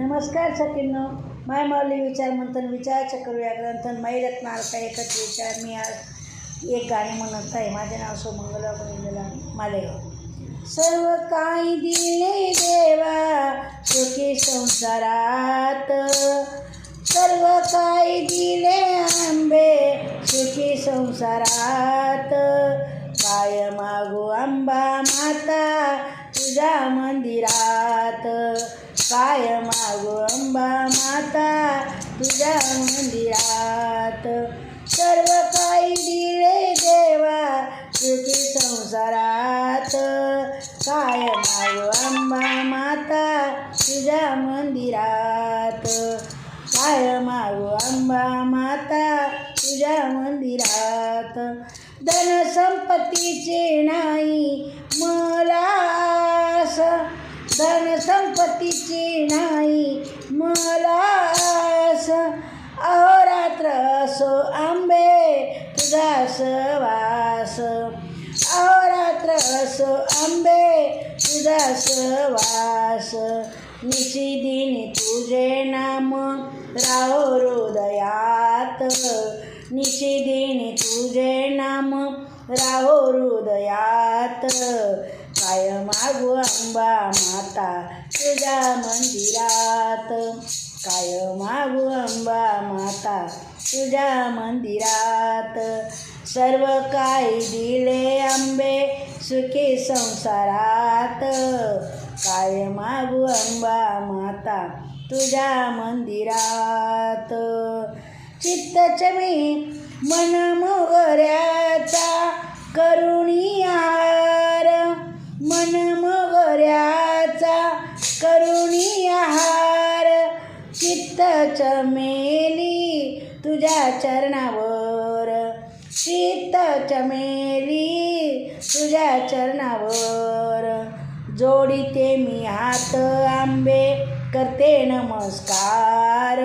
नमस्कार सखींनो. माय माऊली विचार मंथन विचाराचं करूया. ग्रंथन माई रत्नाल एकच विचार. मी आज एक गाणी म्हणत आहे. माझे नाव सोमंगल गुरुंदला मालेगाव. सर्व काही दिले देवा सुखी संसारात. सर्व काही दिले आंबे सुखी संसारात. काय मागू आंबा माता तुझ्या मंदिरात? काय मागू अंबा माता तुझ्या मंदिरात. सर्व काही दिले देवा सुखी संसारात. काय मागू अंबा माता तुझ्या मंदिरात. काय मागू अंबा माता तुझ्या मंदिरात. धनसंपत्तीचे नाही मला धनसंपत्तीची धन संपत्तीची नाही. मला अहोरात्र असो आंबे तुझा सवास अहोरात्र असो आंबे तुझा सवास निशिदिनी तुझे नाम राहो हृदयात. निशिदिनी तुझे नाम राहो हृदयात. काय मागू अंबा माता तुझ्या मंदिरात काय मागू अंबा माता तुझ्या मंदिरात सर्व काय दिले आंबे सुखी संसारात. काय मागू अंबा माता तुझ्या मंदिरात. चित्तचमी मन मोगऱ्याचा करुणी मन मोगऱ्याचा करुणी आहार. चित्त चमेली तुझ्या चरणावर. चित्त चमेली तुझ्या चरणावर. जोडीते मी हात आंबे करते नमस्कार.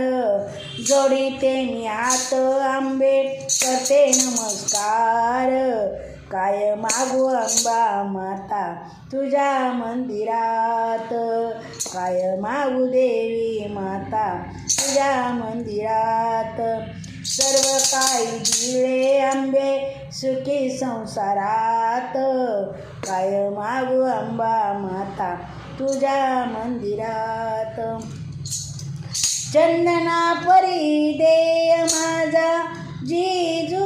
जोडीते मी हात आंबे करते नमस्कार. काय मागू अंबा माता तुझ्या मंदिरात? काय मागू देवी माता तुझ्या मंदिरात? सर्व काही दिले आंबे सुखी संसारात. काय मागू अंबा माता तुझ्या मंदिरात? चंदना परी दे माझा जीजू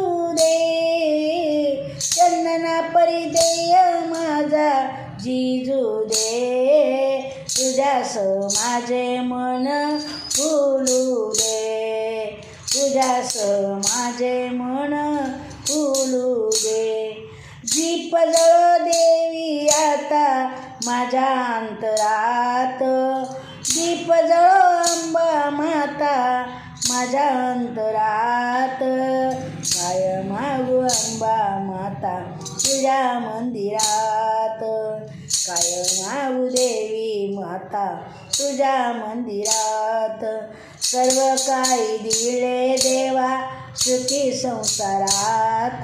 चंदना माझा. जिजू दे तुझ्यास माझे मन फुलू दे. तुझ्यास माझे मन फुलू दे. दीप जळ देवी आता माझ्या अंतरात. दीप जळ अंबा माता माझ्या अंतरात. आता तुझ्या मंदिरात. कायम देवी माता तुझ्या मंदिरात. सर्व काही दिले देवा सुखी संसारात.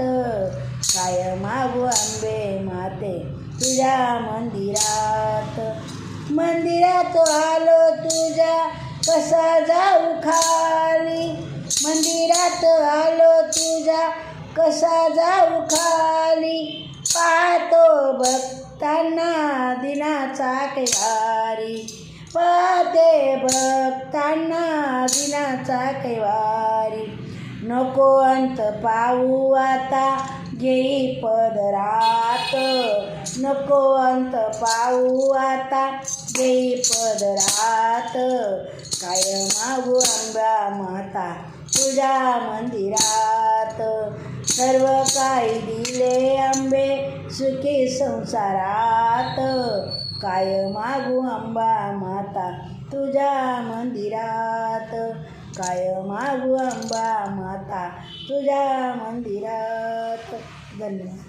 कायम मागू आंबे माते तुझ्या मंदिरात. मंदिरात आलो तुझ्या कसा जाऊ खाली? मंदिरात कसा जाऊ खाली? पाहतो भक्तांना दिनाचा कैवारी. पाहते भक्तांना दिनाचा कैवारी. नको अंत पाहू आता घेई पदरात नको अंत पाहू आता घेई पदरात काय मागू आंबा माता तुझ्या मंदिरात. सर्व काही दिले आंबे? सुखी संसारात. काय मागू आंबा माता? तुझ्या मंदिरात. काय मागू आंबा माता? तुझ्या मंदिरात. धन्यवाद.